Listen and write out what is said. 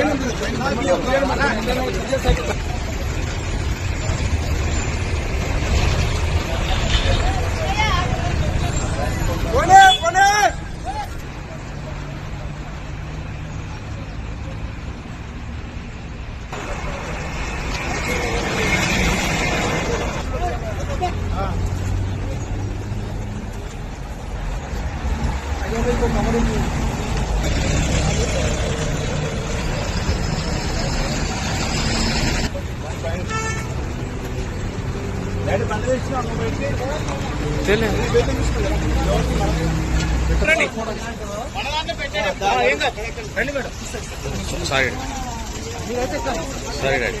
ಏನು कैमरे को कमरे में సారీ సారీ డాడీ